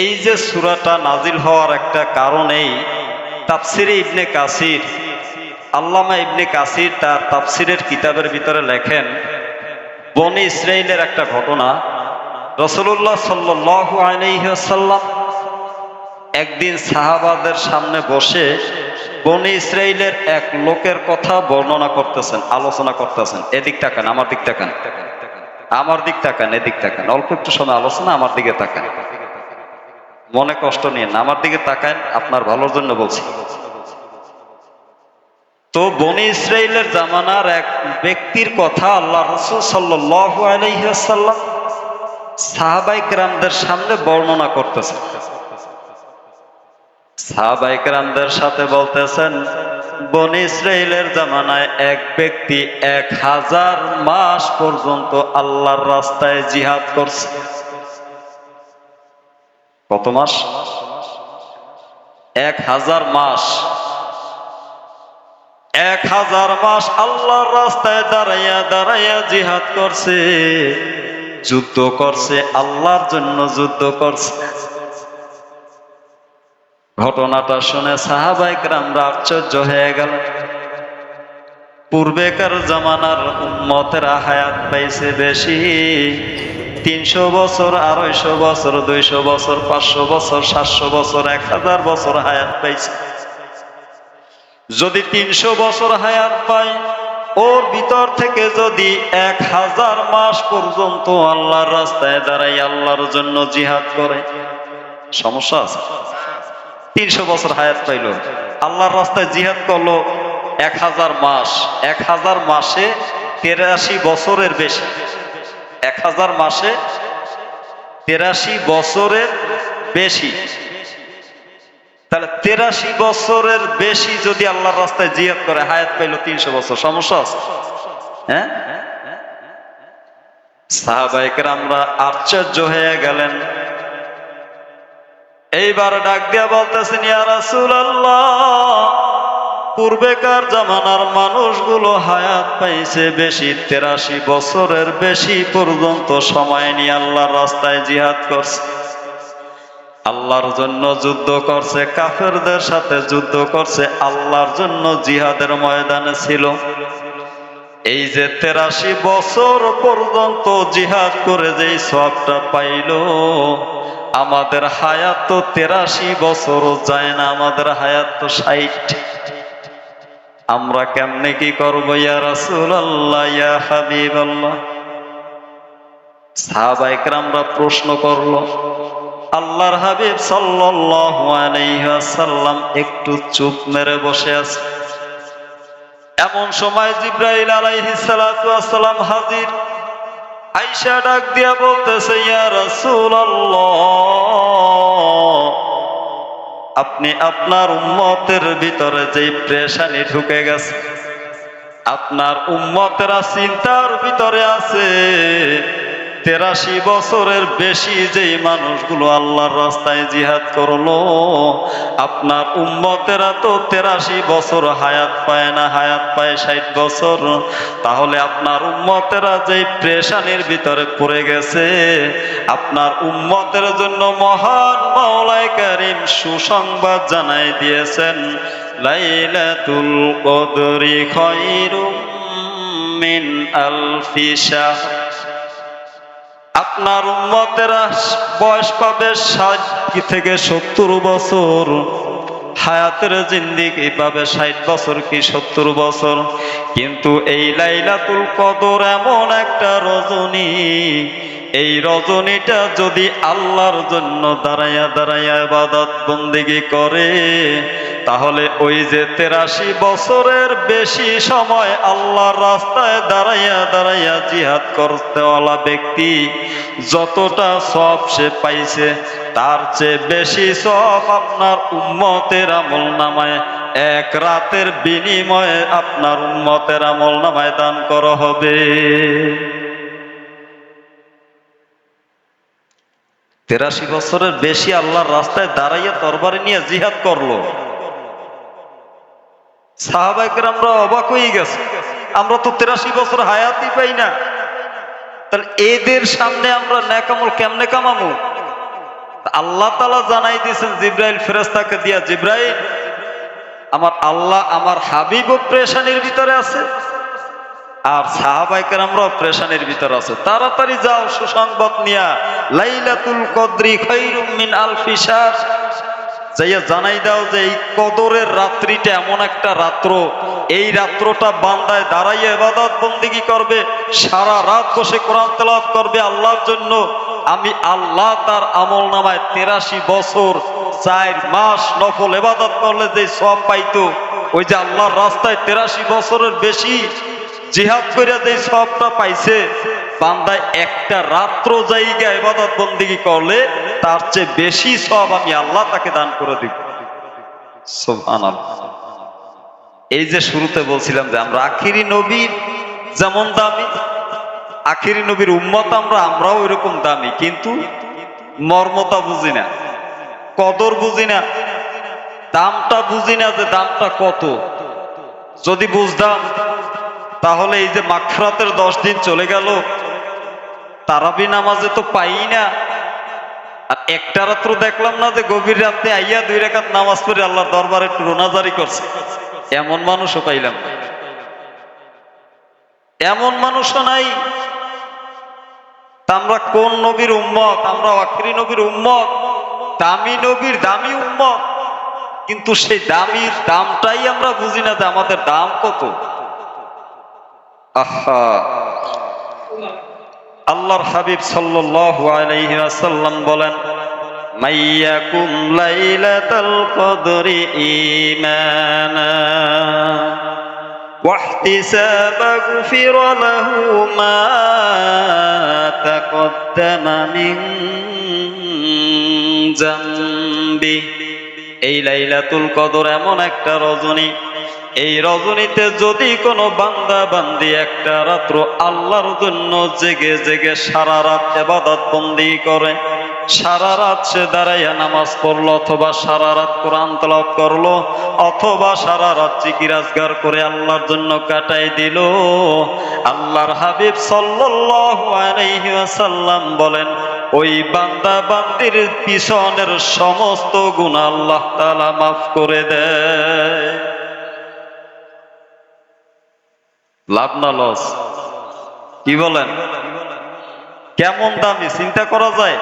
এই যে সুরাটা নাজিল হওয়ার একটা কারণ এই তাফসিরে ইবনে কাসির, আল্লামা ইবনে কাসির তার তাফসিরের কিতাবের ভিতরে লেখেন, বনি ইসরায়েলের একটা ঘটনা। রসুল্লাহ সাল্লু একদিন সাহাবাদের সামনে বসে বনি ইসরায়েলের এক লোকের কথা বর্ণনা করতেছেন, আলোচনা করতেছেন। এদিক তাকান, আমার দিক তাকান। আমার দিক তাকান, এদিক তাকান। অল্প একটু সময়, আলোচনা আমার দিকে তাকান। মনে কষ্ট নিয়ে আমার দিকে তাকান আপনার ভালোর জন্য বলছি। তো বনি ইসরায়েলের জামানার এক ব্যক্তির কথা আল্লাহ রসুল সাল্লাহ আলহিহাসাল্লাম সাহাবাইক সামনে বর্ণনা করতেছেন। সাহাবাইক রামদের সাথে বলতেছেন, বনি ইসরায়েলের জামানায় এক ব্যক্তি এক হাজার মাস পর্যন্ত আল্লাহর রাস্তায় জিহাদ করছে। কত মাস? এক হাজার মাস। এক হাজার মাস আল্লাহর রাস্তায় দাঁড়াইয়া দাঁড়াইয়া জিহাদ করছে। যুদ্ধ করছে, আল্লাহর জন্য যুদ্ধ করছে। ঘটনাটা শুনে সাহাবাইক রামরা আশ্চর্য হয়ে গেল। পূর্বেকার জামানার উম্মতেরা হায়াত পাইছে বেশি। তিনশো বছর, আড়াইশো বছর, দুইশো বছর, পাঁচশো বছর, সাতশো বছর, এক হাজার বছর হায়াত পাইছে। যদি তিনশো বছর হায়াত পায়, ওর ভিতর থেকে যদি এক হাজার মাস পর্যন্ত আল্লাহর রাস্তায় দাঁড়াই আল্লাহর জন্য জিহাদ করে, সমস্যা আছে? তিনশো বছর হায়াত পাইল, আল্লাহর রাস্তায় জিহাদ করল এক হাজার মাস, এক হাজার মাসে তেরাশি বছরের বেশি। এক হাজার মাসে তেরাশি বছরের বেশি। তাহলে তেরাশি বছরের বেশি যদি আল্লাহর রাস্তায় জিয়াদ করে, হায়াত পাইল তিনশো বছর। সমস্যা আছে? হ্যাঁ? সাহাবাইকের আমরা আশ্চর্য হয়ে গেলেন। এইবার ডাক দিয়া বলতেছেন, ইয়া রাসূলুল্লাহ পূর্বেকার জামানার মানুষগুলো হায়াত পাইছে বেশি, তেরাশি বছরের বেশি পর্যন্ত সময় নিয়ে আল্লাহর রাস্তায় জিহাদ করছে। আল্লাহর জন্য যুদ্ধ করছে, কাফেরদের সাথে যুদ্ধ করছে, আল্লাহর জন্য জিহাদের ময়দানে ছিল। এই যে তেরাশি বছর পর্যন্ত জিহাদ করে যেই সবটা পাইল, আমাদের হায়াত তো তেরাশি বছর যায় না, আমাদের হায়াত তো ষাট। আমরা কেমনে কি করব রাসুল সাহাবাইকরামরা প্রশ্ন করল, আল্লাহর হাবিব সাল্লাম একটু চুপ মেরে বসে আছে। এমন সময় জিব্রাইল আলাইহিসালাম হাজির। আইসা ডাক দিয়া বলতেছে, ইয়া রাসূলুল্লাহ আপনি আপনার উম্মতের ভিতরে যে প্রেশানি ঢুকে গেছে আপনার উম্মতেরা চিন্তার ভিতরে আছে। তেরাশি বছরের বেশি যেই মানুষগুলো আল্লাহর রাস্তায় জিহাদ করল, আপনার উম্মতেরা তো তেরাশি বছর হায়াত পায় না, হায়াত পায় ষাট বছর। তাহলে আপনার উম্মতেরা যেই প্রেশানির ভিতরে পড়ে গেছে, আপনার উম্মতের জন্য মহান মাওলায় কারিম সুসংবাদ জানাই দিয়েছেন, লাইলাতুল কদরি খৈরুম মিন আপনার উম্মতেরা বয়স পাবে ষাট থেকে সত্তর বছর? হায়াতের জিন্দিগি পাবে ষাট বছর কি সত্তর বছর? কিন্তু এই লাইলাতুল কদর এমন একটা রজনী, এই রজনীটা যদি আল্লাহর জন্য দাঁড়াইয়া দাঁড়াইয়া বাদত বন্দিগি করে তাহলে ওই যে তেরাশি বছরের বেশি সময় আল্লাহর রাস্তায় দাঁড়াইয়া দাঁড়াইয়া জিহাদ করতেওয়ালা ব্যক্তি যতটা সব সে পাইছে, তার চেয়ে বেশি সব আপনার উম্মতের আমল নামায়। এক রাতের বিনিময়ে আপনার উম্মতের আমল নামায় দান করা হবে। তেরাশি বছরের বেশি আল্লাহর রাস্তায় দাঁড়াইয়া তরবারি নিয়ে জিহাদ করল। সাহাবাইকের আমরা অবাক হয়ে গেছে। আমরা তো তেরাশি বছর হায়াতই পাই না। তাহলে এদের সামনে আমরা ন্যাকামল কেমনে কামামু? আল্লাহ তালা জানাই দিয়েছেন, জিব্রাইল ফেরেস্তাকে দিয়া, জিব্রাইল, আমার আল্লাহ আমার হাবিব প্রেশানির ভিতরে আছে, আর সাহাবাইকার আমরা প্রেশানির ভিতরে আছে। তাড়াতাড়ি যাও, সুসংবাদ নিয়া। লাইলাতুল কদরি খৈরুম মিন আলফি শাহর যাইয়া জানাই দাও যে এই কদরের রাত্রিটা এমন একটা রাত্র। এই রাত্রটা বান্দায় দাঁড়াইয়া এবাদত বন্দিগি করবে, সারা রাত বসে কোরআন তেলাওয়াত করবে আল্লাহর জন্য। আমি আল্লাহ তার আমল নামায় তেরাশি বছর, চার মাস নফল এবাদত করলে যে সব পাইতো, ওই যে আল্লাহর রাস্তায় তেরাশি বছরের বেশি জিহাদ করে যে সবটা পাইছে, বান্দায় একটা রাত্র জায়গা এবাদত বন্দিগি করলে তার চেয়ে বেশি সব আমি আল্লাহ তাকে দান করে দিব। এই যে শুরুতে বলছিলাম যে আমরা আখিরি নবীর যেমন দামি, আখিরি নবীর উম্মত আমরা, আমরাও এরকম দামি, কিন্তু মর্মতা বুঝি না, কদর বুঝি না, দামটা বুঝি না যে দামটা কত যদি বুঝতাম, তাহলে এই যে মাগফরাতের দশ দিন চলে গেল, তারাবি নামাজে তো পাই না আর একটা রাত্র দেখলাম না যে গভীর রাতে আইয়া দুই রেখাত নামাজ পড়ে আল্লাহর দরবারে একটু রোনাজারি করছে। এমন মানুষও পাইলাম। এমন মানুষও নাই। আমরা কোন নবীর উম্মত? আমরা আখরি নবীর উম্মত? দামি নবীর দামি উম্মত? কিন্তু সেই দামির দামটাই আমরা বুঝি না যে আমাদের দাম কত। আহা। আল্লাহর হাবিব সাল্লাল্লাহু আলাইহি ওয়াসাল্লাম বলেন মাইয়াকুম লাইলাতাল কদরি ঈমানা واحتسابا غفر له ما تقدم من ذنبه এই লাইলাতুল কদর এমন একটা রজনী এই রজনীতে যদি কোনো বান্দা বান্দি একটা রাত্র আল্লাহর জন্য জেগে জেগে সারা রাত এবাদত বন্দি করে, সারা রাত সে দাঁড়াইয়া নামাজ পড়ল অথবা সারা রাত কোরআন তলাপ করল অথবা সারা রাত জিকিরাজগার করে আল্লাহর জন্য কাটাই দিল, আল্লাহর হাবিব ওয়াসাল্লাম বলেন, ওই বান্দা বান্দির পিছনের সমস্ত গুণ আল্লাহ তালা মাফ করে দেয়। লাভ না লস? কি বলেন? কেমন দামি? চিন্তা করা যায়?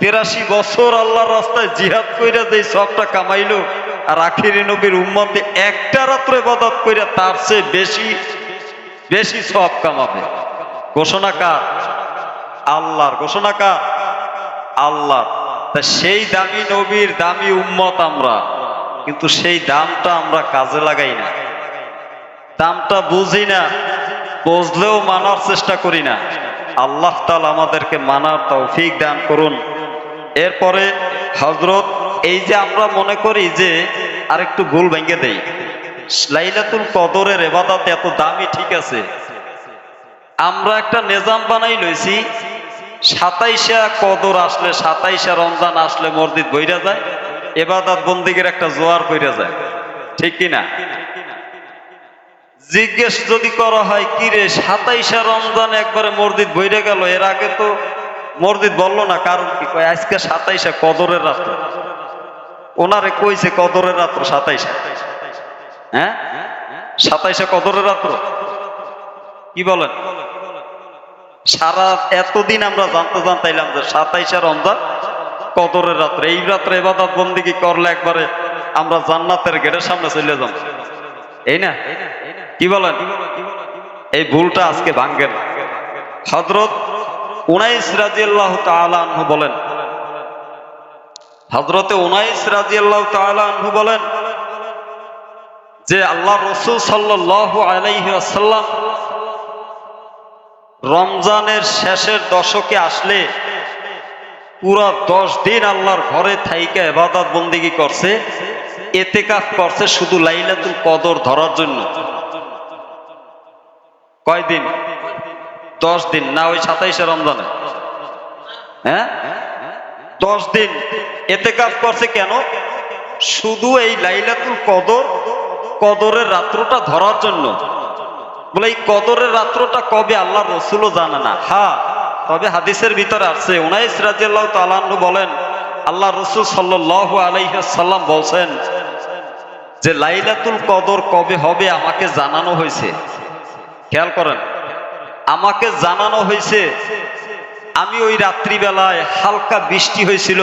তেরাশি বছর আল্লাহর রাস্তায় জিহাদ কইরা যে সবটা কামাইলো, আর আখিরি নবীর উম্মতে একটা রাত্রে বদত কইরা তার চেয়ে বেশি বেশি সব কামাবে। ঘোষণা কার? আল্লাহর। ঘোষণা কার? আল্লাহর। তা সেই দামি নবীর দামি উম্মত আমরা, কিন্তু সেই দামটা আমরা কাজে লাগাই না। দামটা বুঝি না, বুঝলেও মানার চেষ্টা করি না। আল্লাহ তাল আমাদেরকে মানার তৌফিক দান করুন। এরপরে হজরত এই যে আমরা মনে করি যে আর একটু ভুল ভেঙে দেই। লাইলাতুল কদরের এবাদাত এত দামি, ঠিক আছে। আমরা একটা নিজাম বানাই লইছি, সাতাইশা কদর আসলে সাতাইশা রমজান আসলে মসজিদ বইরা যায়, এবাদাত বন্দিগের একটা জোয়ার বইরা যায়। ঠিক কিনা? জিজ্ঞেস যদি করা হয়, কি রে, সাতাইশা রমজান একবারে মসজিদ বইরে গেল? এর আগে তো মসজিদ বলল না, কারণ কি? কয়, আজকে সাতাইশা কদরের রাত্র। ওনারে কইছে, কদরের রাত্র সাতাইশা। হ্যাঁ? সাতাইশা কদরের রাত্র? কি বলেন? সারা এতদিন আমরা জানতে জানতাইলাম যে সাতাইশা রমজান কদরের রাত্রে। এই রাত্রে এবাদত বন্দিগি করলে একবারে আমরা জান্নাতের গেটের সামনে চলে যাব। এই না? কি বলেন? এই ভুলটা আজকে ভাঙ্গেন হজরত উনাইস রাজিয়াল্লাহ তাআলা আনহু বলেন হজরতে উনাইস রাজিয়াল্লাহ তাআলা আনহু বলেন যে আল্লাহ রসুল আলাইহি রমজানের শেষের দশকে আসলে পুরা দশ দিন আল্লাহর ঘরে থাইকে এবাদত বন্দিগি করছে, এতেকাফ করছে শুধু লাইলাতুল কদর ধরার জন্য। কয়দিন? দশ দিন না ওই সাতাইশে রমজানে। হ্যাঁ? দশ দিন এতে কাজ করছে কেন? শুধু এই লাইলাতুল কদর, কদরের রাত্রটা ধরার জন্য। বলে এই কদরের রাত্রটা কবে আল্লাহ রসুলও জানে না। হ্যাঁ তবে হাদিসের ভিতরে আছে উনাইস রাজিয়াল্লাহ তালান্নু বলেন, আল্লাহ রসুল সাল্লাহ আলাইসাল্লাম বলছেন যে, লাইলাতুল কদর কবে হবে আমাকে জানানো হয়েছে। খেয়াল করেন, আমাকে জানানো হয়েছে, আমি ওই রাত্রিবেলায় হালকা বৃষ্টি হয়েছিল,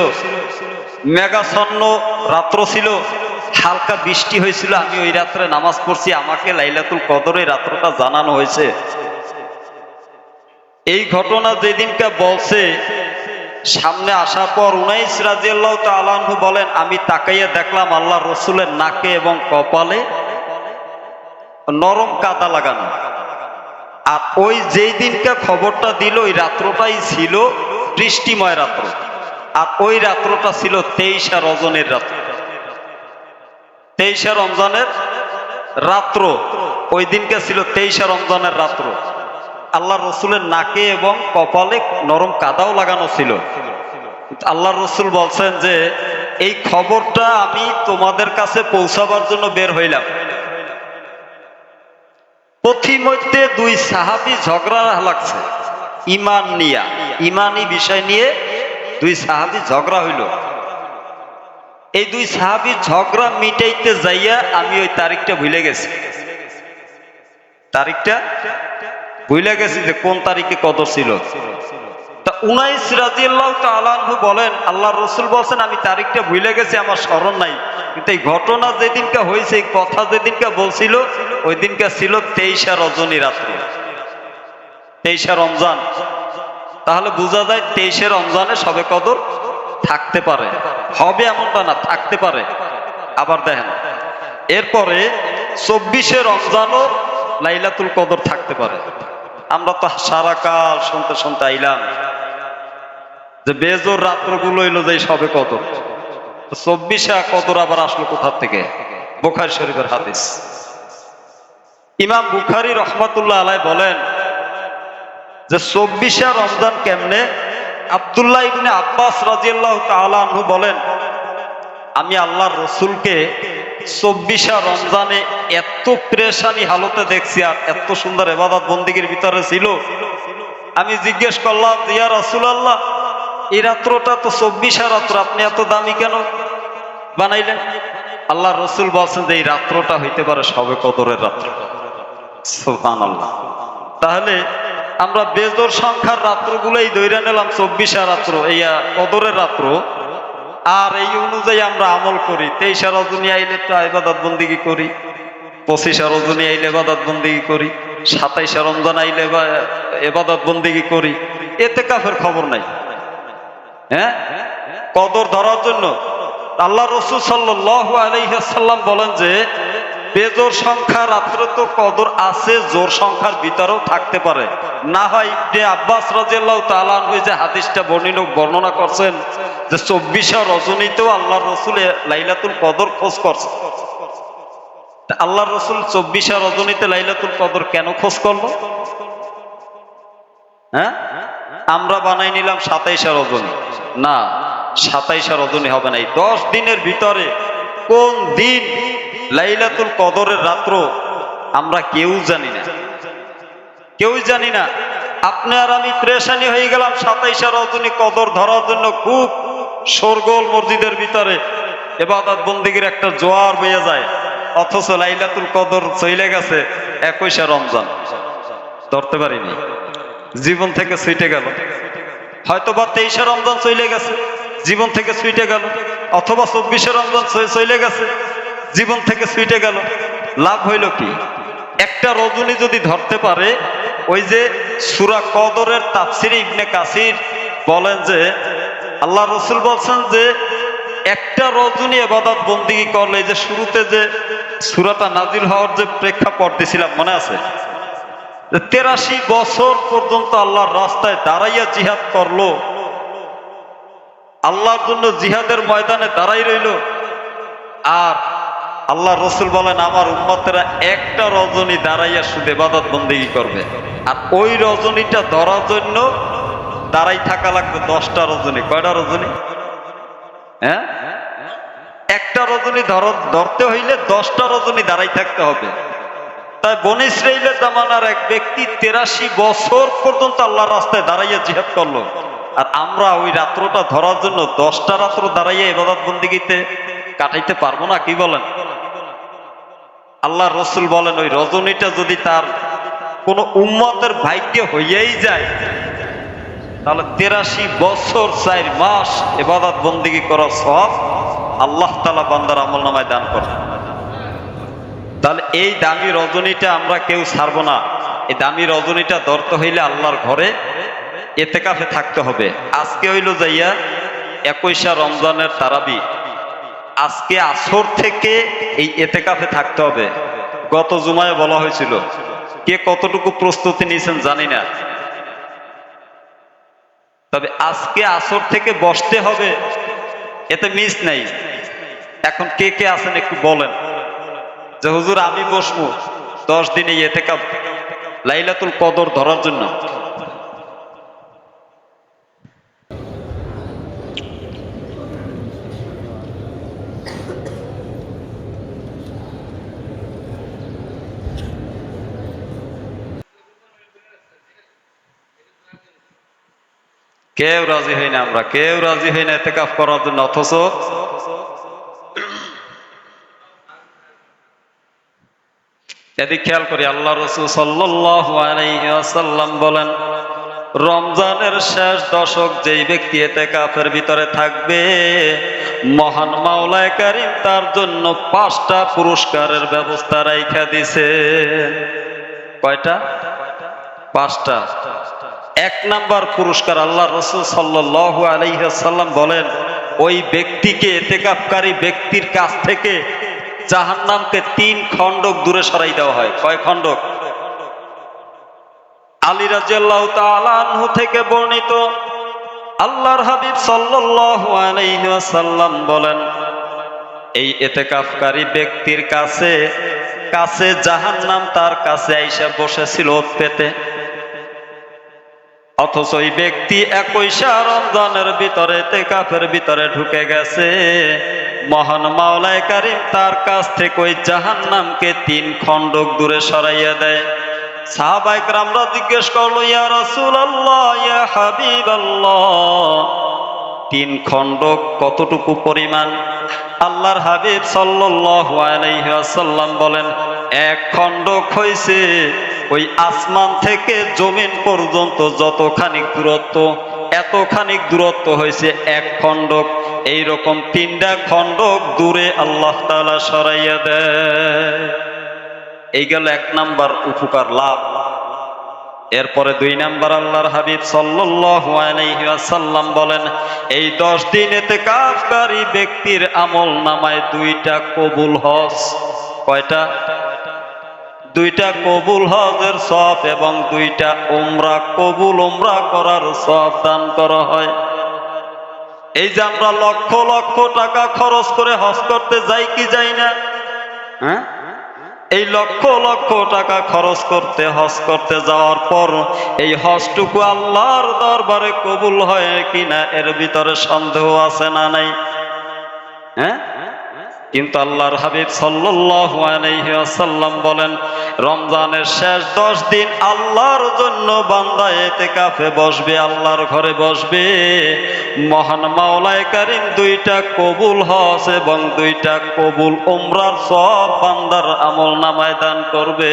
মেঘাচ্ছন্ন রাত্র ছিল, হালকা বৃষ্টি হয়েছিল, আমি ওই রাত্রে নামাজ পড়ছি, আমাকে লাইলাতুল কদরের রাত্রটা জানানো হয়েছে। এই ঘটনা যেদিনকে বলছে, সামনে আসার পর উনাইস রাজিয়াল্লাহ তালাহু বলেন, আমি তাকাইয়া দেখলাম আল্লাহ রসুলের নাকে এবং কপালে নরম কাদা লাগানো। আর ওই যেই দিনকে খবরটা দিল, ওই রাত্রটাই ছিল বৃষ্টিময় রাত্র। আর ওই রাত্রটা ছিল তেইশা রজনের রাত্র। তেইশা রমজানের রাত্র, ওই দিনকে ছিল তেইশা রমজানের রাত্র। আল্লাহ রসুলের নাকে এবং কপালে নরম কাদাও লাগানো ছিল। আল্লাহ রসুল বলছেন যে, এই খবরটা আমি তোমাদের কাছে পৌঁছাবার জন্য বের হইলাম। পথিমধ্যে দুই সাহাবি ঝগড়া লাগছে। ইমান নিয়া। ইমানি বিষয় নিয়ে দুই সাহাবি ঝগড়া হইল। এই দুই সাহাবি ঝগড়া মিটাইতে যাইয়া আমি ওই তারিখটা ভুলে গেছি। তারিখটা ভুলে গেছি যে কোন তারিখে কত ছিল। তা উনাইস রাজিয়াল্লাহ তালাহু বলেন আল্লাহ রসুল বলছেন, আমি তারিখটা ভুলে গেছি, আমার স্মরণ নাই। কিন্তু এই ঘটনা যেদিনকে হয়েছে, এই কথা যেদিনকে বলছিল ওই দিনকে ছিল তেইশা রজনী রাত্রি। তেইশা রমজান। তাহলে বোঝা যায় তেইশে রমজানে সবে কদর থাকতে পারে। হবে এমনটা না, থাকতে পারে। আবার দেখেন, এরপরে চব্বিশে রমজানও লাইলাতুল কদর থাকতে পারে। আমরা তো সারা কাল শুনতে শুনতে আইলাম যে বেজোর রাত্রগুলো এলো যে সবে কদর। চব্বিশে কদর আবার আসলো কোথার থেকে? বোখারি শরীফের হাদিস। ইমাম বুখারি রহমাতুল্লাহ আলাই বলেন যে চব্বিশে রমজান কেমনে? আবদুল্লাহ ইবনে আব্বাস রাজিয়াল্লাহ তাআলাহু বলেন, আমি আল্লাহর রসুলকে চব্বিশা রমজানে এত প্রেশানি হালতে দেখছি আর এত সুন্দর এবাদত বন্দিগির ভিতরে ছিল। আমি জিজ্ঞেস করলাম, ইয়া রসুল আল্লাহ এই রাত্রটা তো চব্বিশা রাত্র, আপনি এত দামি কেন বানাইলেন? আল্লাহ রসুল বলছেন যে এই রাত্রটা হইতে পারে সবে কদরের রাত্র। সোহান আল্লাহ তাহলে আমরা বেজোর সংখ্যার রাত্রগুলোই দৈরা নিলাম চব্বিশা রাত্র, এই কদরের রাত্র। আর এই অনুযায়ী আমরা আমল করি, তেইশা রজনী আইলে তো ইবাদত বন্দিগি করি, পঁচিশা রজনী আইলে এবাদত বন্দিগি করি, সাতাইশা রমজান আইলে এবাদত বন্দিগি করি, এতে কাফের খবর নাই। হ্যাঁ? কদর ধরার জন্য। আল্লাহ রসুল সাল্লাহ আলাইসাল্লাম বলেন যে, বেজোর সংখ্যা রাত্রে তো কদর আছে, জোর সংখ্যার ভিতরেও থাকতে পারে। না হয় ইবনে আব্বাস রাজিয়াল্লাহ তালান হয়ে যে হাদিসটা বর্ণিন বর্ণনা করছেন যে চব্বিশে রজনীতেও আল্লাহ রসুল লাইলাতুল কদর খোঁজ করছে। আল্লাহ রসুল চব্বিশে রজনীতে লাইলাতুল কদর কেন খোঁজ করল? হ্যাঁ? আমরা বানাই নিলাম সাতাইশা রজনী না সাতাইশা রজনী হবে না। এই দশ দিনের ভিতরে কোন দিন লাইলাতুল কদরের রাত্র আমরা কেউ জানি না। কেউই জানি না। আপনি আর আমি প্রেশানি হয়ে গেলাম সাতাইশা রজনী কদর ধরার জন্য খুব সরগোল মসজিদের ভিতরে। এবাদত বন্দিগির একটা জোয়ার বয়ে যায়। অথচ লাইলাতুল কদর চলে গেছে একুশে রমজান। ধরতে পারিনি। জীবন থেকে ছুটে গেল। হয়তো বা তেইশে রমজান চলে গেছে, জীবন থেকে ছুটে গেল। অথবা চব্বিশে রমজান চলে গেছে, জীবন থেকে ছুটে গেল। লাভ হইল কি? একটা রজনী যদি ধরতে পারে, ওই যে সুরা কদরের তাফসির ইবনে কাসির বলেন যে, আল্লাহ রসুল বলছেন যে, একটা রজনী এবাদত বন্দিগি করলে যে শুরুতে যে সুরাটা নাজিল হওয়ার যে প্রেক্ষাপট দিছিলাম, মনে আছে? তেরাশি বছর পর্যন্ত আল্লাহর রাস্তায় দাঁড়াইয়া জিহাদ করল। আল্লাহর জন্য জিহাদের ময়দানে দাঁড়াই রইল। আর আল্লাহ রসুল বলেন, আমার উম্মতেরা একটা রজনী দাঁড়াইয়া শুধু এবাদত বন্দিগি করবে। আর ওই রজনীটা ধরার জন্য দাঁড়াই থাকা লাগবে দশটা রজনী। কয়টা রজনী? হ্যাঁ? একটা রজনী ধর, ধরতে হইলে দশটা রজনী দাঁড়াই থাকতে হবে। তাই বনি ইসরাইলের জামানার এক ব্যক্তি তেরাশি বছর পর্যন্ত আল্লাহ রাস্তায় দাঁড়াইয়া জিহাদ করল। আর আমরা ওই রাত্রটা ধরার জন্য দশটা রাত্র দাঁড়াইয়া এবাদত বন্দিগিতে কাটাইতে পারব না, কি বলেন? আল্লাহ রসুল বলেন, ওই রজনীটা যদি তার কোন উম্মতের ভাগ্যে হইয়াই যায়, তাহলে তেরাশি বছর চার মাস এবাদত বন্দিগি করার সব আল্লাহ তালা বান্দার আমল নামায় দান করে তাহলে এই দামি রজনীটা আমরা কেউ ছাড়বো না। এই দামি রজনীটা ধরতে হইলে আল্লাহর ঘরে এতে কাফে থাকতে হবে। আজকে হইল যাইয়া একুশা রমজানের তারাবি। আজকে আসর থেকে এই এতে কাফে থাকতে হবে। গত জুমায় বলা হয়েছিল, কে কতটুকু প্রস্তুতি নিয়েছেন জানি না। তবে আজকে আসর থেকে বসতে হবে, এতে মিস নাই। এখন কে কে আছেন একটু বলেন। যে হুজুর, আমি বসবো। দশ দিনে এতে কাপ লাইলাতুল কদর ধরার জন্য। কেউ রাজি হয় না আমরা, কেউ রাজি হয় না এতে কাপ করার জন্য, অথচ এদিক খেয়াল করি আল্লাহ রসুল সাল্লাম বলেন, রমজানের শেষ দশক যেই ব্যক্তি এতে কাফের ভিতরে থাকবে, মহান মাওলায় কারিম তার জন্য পাঁচটা পুরস্কারের ব্যবস্থা রাইখা দিছে। কয়টা? পাঁচটা। এক নাম্বার পুরস্কার আল্লাহ রসুল সাল্লাহ আলাইসাল্লাম বলেন, ওই ব্যক্তিকে এতে এতেকাপকারী ব্যক্তির কাছ থেকে জাহান্নামকে তিন খণ্ডক দূরে সরাই দেওয়া হয়। কয় খণ্ডক? আলী রাজিয়াল্লাহ থেকে বর্ণিত, আল্লাহর হাবিব ওয়াসাল্লাম বলেন, এই এতেকাফকারী ব্যক্তির কাছে কাছে জাহান্নাম তার কাছে আইসা বসেছিল পেতে। অথচ ওই ব্যক্তি একইশা রমজানের ভিতরে তেকাফের ভিতরে ঢুকে গেছে। মহান মাওলায় কারিম তার কাছ থেকে ওই জাহান নামকে তিন খণ্ডক দূরে সরাইয়া দেয়। সাহাবাইক আমরা জিজ্ঞেস করল, ইয়া রাসূল ইয়া হাবিব তিন খণ্ডক কতটুকু পরিমাণ? আল্লাহর হাবিব সাল্লাল্লাহু আলাইহি ওয়াসাল্লাম বলেন, এক খণ্ডক হইছে ওই আসমান থেকে জমিন পর্যন্ত যতখানি দূরত্ব, এতখানি দূরত্ব হয়েছে এক খণ্ডক। এইরকম তিনটা খণ্ডক দূরে আল্লাহ তাআলা সরাইয়া দেয়। এই গেল এক নাম্বার উপকার, লাভ। এরপরে দুই নাম্বার আল্লাহর হাবিব ওয়াসাল্লাম বলেন, এই দশ দিন এতে কাফকারী ব্যক্তির আমল নামায় দুইটা কবুল হস। কয়টা? দুইটা কবুল হজের সব এবং দুইটা উমরা কবুল উমরা করার সব দান করা হয়। এই যে আমরা লক্ষ লক্ষ টাকা খরচ করে হজ করতে যাই কি যাই না? হ্যাঁ? এই লক্ষ লক্ষ টাকা খরচ করতে, হজ করতে যাওয়ার পর এই হজটুকু আল্লাহর দরবারে কবুল হয় কিনা এর ভিতরে সন্দেহ আছে না নাই? হ্যাঁ? কিন্তু আল্লাহর হাবিব ওয়াসাল্লাম বলেন, রমজানের শেষ দশ দিন আল্লাহর জন্য বান্দা এতে কাফে বসবে, আল্লাহর ঘরে বসবে। মহান মাওলায় কারিম দুইটা কবুল হস এবং দুইটা কবুল উমরার সব বান্দার আমল নামায় দান করবে।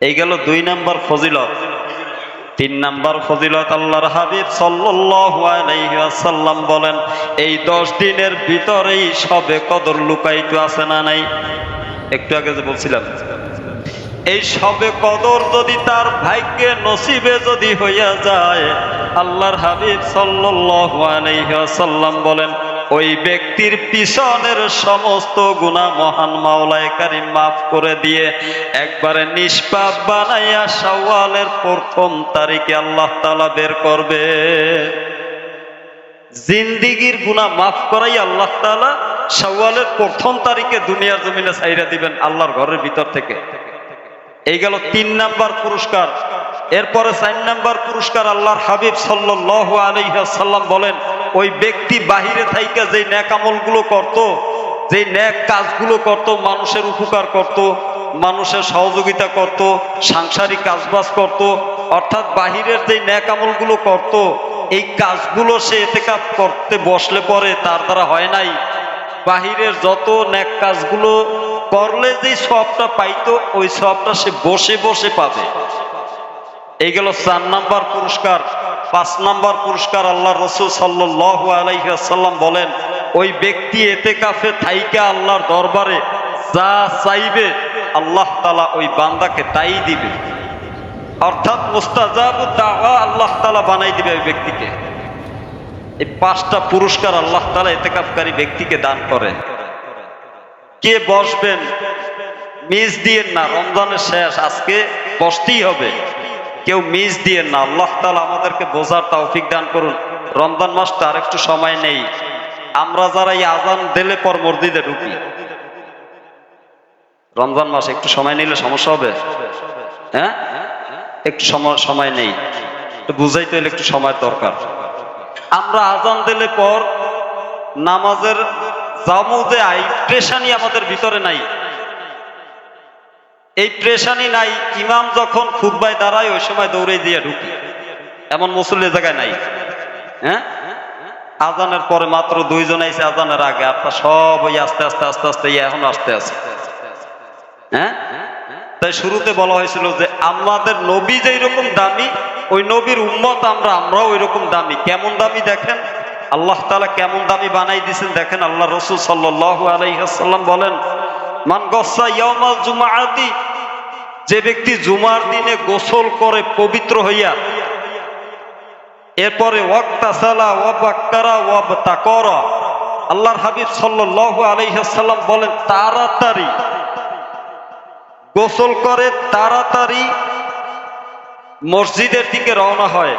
এই গেল দুই নাম্বার ফজিলত। তিন নাম্বার ফজিলত আল্লাহর হাবিব ওয়াসাল্লাম বলেন, এই দশ দিনের ভিতরেই সবে কদর লুকাইতো আছে না নাই? একটু আগে যে বলছিলাম, এই সবে কদর যদি তার ভাগ্যে নসিবে যদি হইয়া যায়, আল্লাহর হাবিব ওয়াসাল্লাম বলেন ওই ব্যক্তির পিছনের সমস্ত গুণা মহান মাওলায় কারিম মাফ করে দিয়ে একবারে নিষ্পাপ বানাইয়া শাওয়ালের প্রথম তারিখে আল্লাহ তালা বের করবে। জিন্দিগির গুণা মাফ করাই আল্লাহ তাআলা শাওয়ালের প্রথম তারিখে দুনিয়ার জমিনে ছাইরা দিবেন আল্লাহর ঘরের ভিতর থেকে। এই গেল তিন নাম্বার পুরস্কার। এরপরে চার নাম্বার পুরস্কার আল্লাহর হাবিব সাল্লাল্লাহু আলাইহি সাল্লাম বলেন, ওই ব্যক্তি বাহিরে থাইকা যে ন্যাক আমলগুলো করত যে ন্যাক কাজগুলো করত, মানুষের উপকার করত, মানুষের সহযোগিতা করত, সাংসারিক কাজবাজ করত, অর্থাৎ বাহিরের যে ন্যাক আমলগুলো করত, এই কাজগুলো সে এতে কাজ করতে বসলে পরে তার দ্বারা হয় নাই। বাহিরের যত ন্যাক কাজগুলো করলে যে সবটা পাইতো, ওই সবটা সে বসে বসে পাবে। এই গেল চার নাম্বার পুরস্কার, পাঁচ নাম্বার পুরস্কার আল্লাহ রসুল সাল্লাহ আলাইসাল্লাম বলেন, ওই ব্যক্তি এতে কাফে থাইকা আল্লাহর দরবারে যা চাইবে, আল্লাহ তালা ওই বান্দাকে তাই দিবে। অর্থাৎ মুস্তাজাব দাওয়া আল্লাহ তালা বানাই দিবে ওই ব্যক্তিকে। এই পাঁচটা পুরস্কার আল্লাহ তালা এতেকাফকারী ব্যক্তিকে দান করেন। কে বসবেন? মিস দিয়ে না, রমজানের শেষ, আজকে বসতেই হবে। কেউ মিস দিয়ে না, আল্লাহ তালা আমাদেরকে বোঝার তৌফিক দান করুন। রমজান মাসটা আর একটু সময় নেই। আমরা যারা এই আজান দিলে পর মসজিদে ঢুকি। রমজান মাস একটু সময় নিলে সমস্যা হবে? হ্যাঁ? একটু সময় সময় নেই। বুঝাইতে হলে একটু সময় দরকার। আমরা আজান দিলে পর নামাজের জামু যে আই প্রেশানি আমাদের ভিতরে নাই। এই প্রেশানি নাই, ইমাম যখন খুদ্বায় দাঁড়ায়, ওই সময় দৌড়ে দিয়ে ঢুকি। এমন মুসল্লি জায়গায় নাই। হ্যাঁ? আজানের পরে মাত্র দুইজন আইসে আজানের আগে। আপনার সব ওই আস্তে আস্তে আস্তে আস্তে এখন আস্তে আস্তে হ্যাঁ? তাই শুরুতে বলা হয়েছিল যে, আমাদের নবী যেই রকম দামি, ওই নবীর উম্মত আমরা, আমরাও ওই রকম দামি। কেমন দামি দেখেন? আল্লাহ তালা কেমন দামি বানাই দিয়েছেন দেখেন। আল্লাহ রসুল সাল্লাহ আলাইসাল্লাম বলেন, মান গসা ইয়ামাল জুমাআতি যে ব্যক্তি জুমার দিনে গোসল করে পবিত্র হইয়া এরপরে আল্লাহর হাবিব সাল্লাল্লাহু আলাইহি সাল্লাম বলেন, তাড়াতাড়ি। গোসল করে তাড়াতাড়ি মসজিদের দিকে রওনা হয়।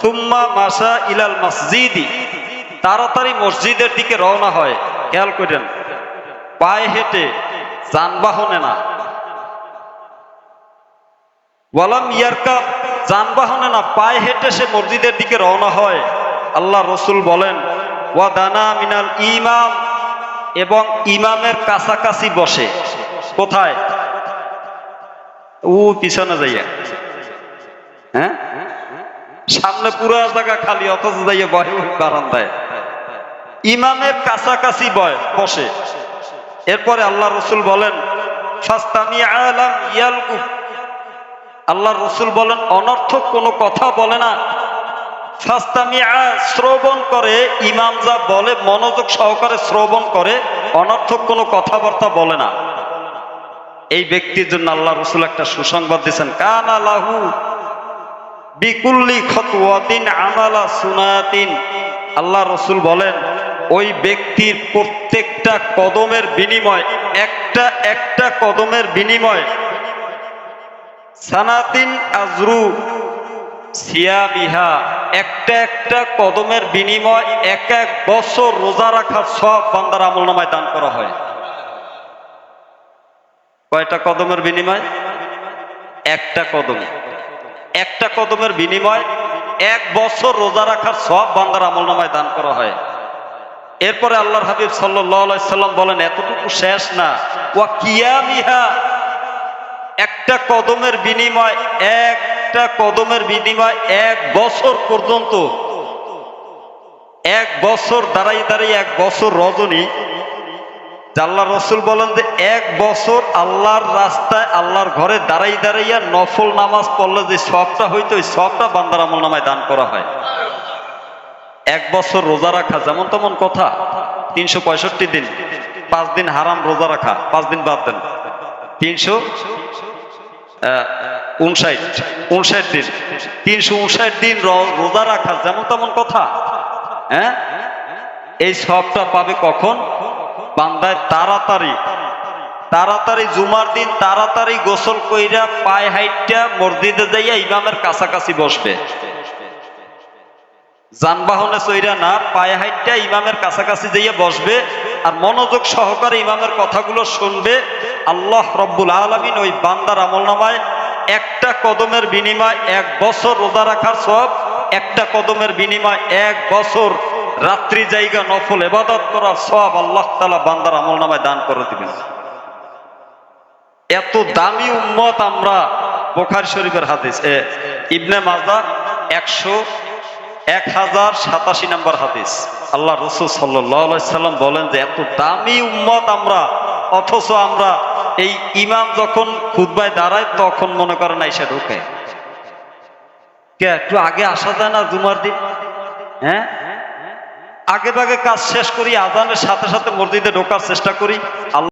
তুম্মা মাসা ইলাল মসজিদি। তাড়াতাড়ি মসজিদের দিকে রওনা হয়। খেয়াল করেন, পায়ে হেঁটে যানবাহনে না। ওয়ালাম ইয়ারকা, যানবাহনে না পায়ে হেঁটে সে মসজিদের দিকে রওনা হয়। আল্লাহ রসুল বলেন ওয়া দানা মিনাল ইমাম, এবং ইমামের কাছাকাছি বসে। কোথায়? ও পিছনে যাইয়া। হ্যাঁ? সামনে পুরো জায়গা খালি, অথচ যাইয়া ওই বারান্দায়। ইমামের কাছাকাছি বয়, বসে। এরপরে আল্লাহ রসুল বলেন ফাস্তামি আলাম ইয়ালকুফ আল্লাহ রসুল বলেন, অনর্থক কোনো কথা বলে না। ফাস্তামিয়া শ্রবণ করে, ইমাম যা বলে, মনোযোগ সহকারে শ্রবণ করে, অনর্থক কোনো কথাবার্তা বলে না। এই ব্যক্তির জন্য আল্লাহ রসুল একটা সুসংবাদ দিচ্ছেন কান আলাহু বিকুল্লি খতুয়াতিন আমালা সুনাতিন। আল্লাহ রসুল বলেন, ওই ব্যক্তির প্রত্যেকটা কদমের বিনিময়, একটা একটা কদমের বিনিময় সানাতিন আজরু সিয়াবিহা। একটা একটা কদমের বিনিময় এক এক বছর রোজা রাখার সব বান্দার আমল নামায় দান করা হয়। কয়টা কদমের বিনিময়? একটা কদম। একটা কদমের বিনিময় এক বছর রোজা রাখার সব বান্দার আমল নামায় দান করা হয়। এরপরে আল্লাহর হাবিব সাল্লাম বলেন, এতটুকু শেষ না। ওয়া কিয়ামিহা একটা কদমের বিনিময়, একটা কদমের বিনিময় এক বছর পর্যন্ত। এক বছর দাঁড়াই দাঁড়িয়ে এক বছর রজনী। আল্লাহ রসুল বলেন যে, এক বছর আল্লাহর রাস্তায়, আল্লাহর ঘরে দাঁড়াই দাঁড়াইয়া নফল নামাজ পড়লে যে সবটা হইতো, ওই সবটা বান্দার আমল নামায় দান করা হয়। এক বছর রোজা রাখা যেমন তেমন কথা। তিনশো পঁয়ষট্টি দিন, পাঁচ দিন হারাম রোজা রাখা, পাঁচ দিন বাদ দেন। তিনশো উনষাট উনষাট দিন। তিনশো উনষাট দিন রোজা রাখা যেমন তেমন কথা। হ্যাঁ? এই সবটা পাবে কখন? বান্দায় তাড়াতাড়ি। তাড়াতাড়ি জুমার দিন তাড়াতাড়ি গোসল কইরা পায়ে হাইটটা মসজিদে যাইয়া ইমামের কাছাকাছি বসবে। যানবাহনে চইরা না, পায়ে হাইটটা ইমামের কাছাকাছি যাইয়া বসবে। আর মনোযোগ সহকারে ইমামের কথাগুলো শুনবে, আল্লাহ রব্বুল আলমিন ওই বান্দার আমল নামায় একটা কদমের বিনিময় এক বছর রোজা রাখার সব একটা কদমের বিনিময় এক বছর রাত্রি জায়গা নফল এবাদত করার সব আল্লাহ তালা বান্দার আমল নামায় দান করে দিবেন। এত দামি উম্মত আমরা বোখার শরীফের হাদিস ইবনে মাজা একশো এক হাজার সাতাশি নম্বর হাদিস। আল্লাহ রসুল সাল্লাম বলেন যে, এত দামি উম্মত আমরা, অথচ আমরা এই ইমাম যখন খুদ্বায় দাঁড়ায়, তখন মনে করেন এসে ঢুকে। কে, একটু আগে আসা যায় না জুমার দিন? হ্যাঁ? আগে আগে কাজ শেষ করি, আজানের সাথে সাথে মসজিদে ঢোকার চেষ্টা করি। আল্লাহ